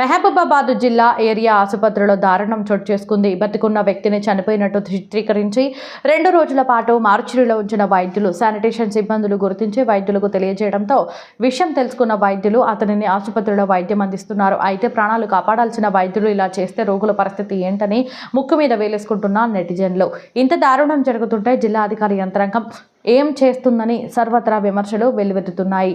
మహబూబాబాద్ జిల్లా ఏరియా ఆసుపత్రిలో దారుణం చోటు చేసుకుంది. బతికున్న వ్యక్తిని చనిపోయినట్టు చిత్రీకరించి రెండు రోజుల పాటు మార్చిలో ఉంచిన వైద్యులు శానిటేషన్ సిబ్బందులు గుర్తించి వైద్యులకు తెలియజేయడంతో విషయం తెలుసుకున్న వైద్యులు అతనిని ఆసుపత్రిలో వైద్యం అందిస్తున్నారు. అయితే ప్రాణాలు కాపాడాల్సిన వైద్యులు ఇలా చేస్తే రోగుల పరిస్థితి ఏంటని ముక్కు మీద వేలేసుకుంటున్న నెటిజన్లు. ఇంత దారుణం జరుగుతుంటే జిల్లా అధికారి యంత్రాంగం ఏం చేస్తుందని సర్వత్రా విమర్శలు వెల్లువెత్తుతున్నాయి.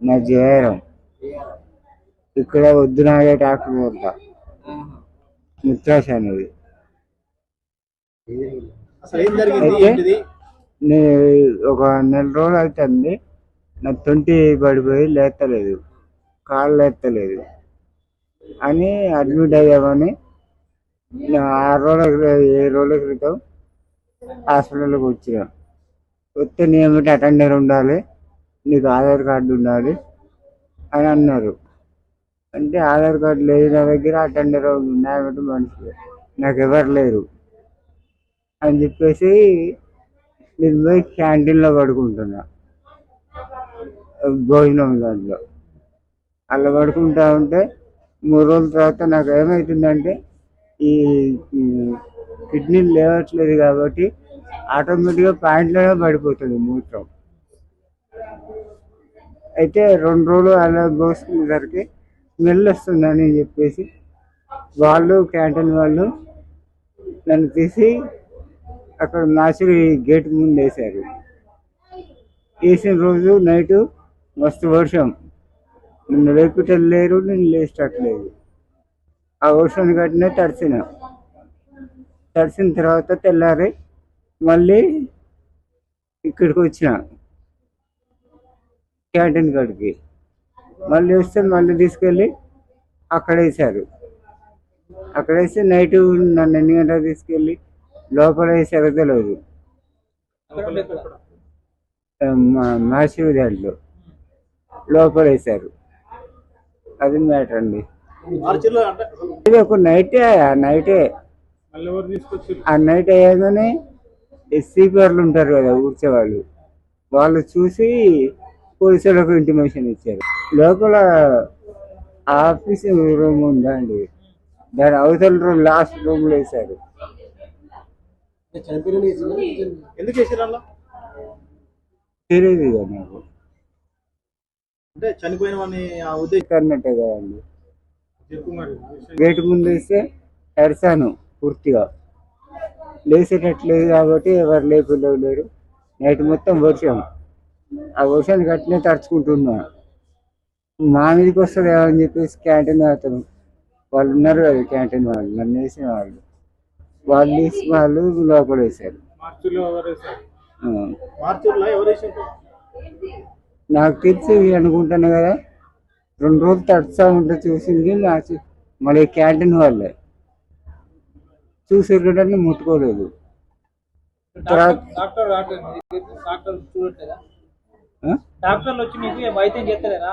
నా చేయడం ఇక్కడ వద్దునాగే డాక్టర్ వద్ద. ముత్యాస అనేది ఒక నెల రోజులు అవుతుంది. నా తొంటి పడిపోయి లేస్తలేదు కాళ్ళు లేస్తలేదు అని అడ్మిట్ అయ్యామని ఆరు రోజుల ఏ ఏడు రోజుల క్రితం హాస్పిటల్కి వచ్చినాం. వస్తే నియమిత అటెండర్ ఉండాలి నీకు ఆధార్ కార్డు ఉండాలి అని అన్నారు. అంటే ఆధార్ కార్డు లేదు నా దగ్గర అటెండర్ నియమిత మనుషులు నాకు ఎవరు లేరు అని చెప్పేసి నేను పోయి క్యాంటీన్లో పడుకుంటున్నా. భోజనం దాంట్లో. అలా పడుకుంటా ఉంటే మూడు రోజుల తర్వాత నాకు ఏమవుతుందంటే ఈ కిడ్నీలు లేవట్లేదు కాబట్టి ఆటోమేటిక్గా పాయింట్లోనే పడిపోతుంది మూత్రం. అయితే రెండు రోజులు అలా పోసుకునేసరికి స్మెల్ వస్తుందని చెప్పేసి వాళ్ళు క్యాంటీన్ వాళ్ళు నన్ను తీసి అక్కడ నాచురి గేట్ ముందు వేశారు వేసిన రోజు నైట్ మస్తు వర్షం. నిన్ను లేపుటలు లేరు నేను లేచట్లేదు ఆ వర్షాన్ని కట్టినే తడిసిన. తడిసిన తర్వాత తెల్లారి మళ్ళీ ఇక్కడికి వచ్చిన. క్యాంటీన్ కాడికి. మళ్ళీ వస్తే మళ్ళీ తీసుకెళ్ళి అక్కడ వేశారు. అక్కడ వేసి నైట్ నన్ను ఎన్ని గంటలకు తీసుకెళ్ళి లోపల వేసారో తెలియదు మాసివ్ దాంట్లో లోపల వేశారు అది మ్యాటర్ అండి. ఇది ఒక నైటే ఆ నైటే. ఆ నైట్ అయ్యాగానే సిపిఆర్లు ఉంటారు కదా ఊడ్చేవాళ్ళు వాళ్ళు. చూసి పోలీసులకు ఇంటిమేషన్ ఇచ్చారు. లోపల ఆఫీస్ రూమ్ ఉందా అండి? దాని అవతల రూమ్ లాస్ట్ వేశారు. ఎందుకు వేసారు అలా తెలియదు నాకు. అంటే చనిపోయిన వాడిని ఆ ఉద్దేశం కన్నట్టే కదండి చెప్పు మరి గేట్ ముందు వేస్తే తడిసాను పూర్తిగా. లేచేటట్లేదు కాబట్టి ఎవరు లేకుండా లేరు. నైట్ మొత్తం వర్షం. ఆ వర్షాన్ని కట్టినే తడుచుకుంటున్నా. మా మీదకి వస్తుంది అని చెప్పేసి క్యాంటీన్ అతను వాళ్ళు ఉన్నారు కదా క్యాంటీన్ వాళ్ళు. నన్ను వేసిన వాళ్ళు వాళ్ళు తీసి వాళ్ళు లోపల వేశారు. మార్చిలో ఎవరు. మార్చిలో ఎవరు వేసారు నాకు తెలిసి అనుకుంటాను కదా రెండు రోజులు తడుస్తా ఉంటే చూసింది నాకు మళ్ళీ క్యాంటీన్ వాళ్ళే. చూసి ముట్టుకోలేదు. చేస్తలేరా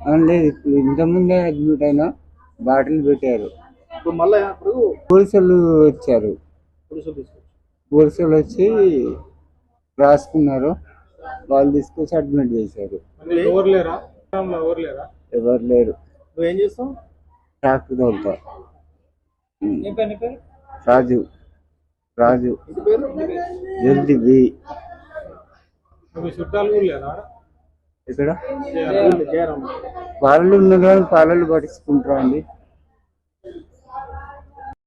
ఆ, లేదు ఇంతకుముందే అడ్మిట్ అయినా బాటిల్ పెట్టారు. పోలీసులు వచ్చారు. పోలీసులు వచ్చి రాసుకున్నారు. వాళ్ళు తీసుకొచ్చి అడ్మిట్ చేశారు. ఎవరు లేరా? ఎవరు లేరా? ఎవరు లేరు. నువ్వేం చేస్తావు? డాక్టర్ తోలుతా. రాజు. రాజు. జల్ది బి. చుట్టాలు ఇక్కడ జయరామ్. జయరామ్. పాలలు ఉన్న కానీ పాలలు పట్టించుకుంటారా అండి?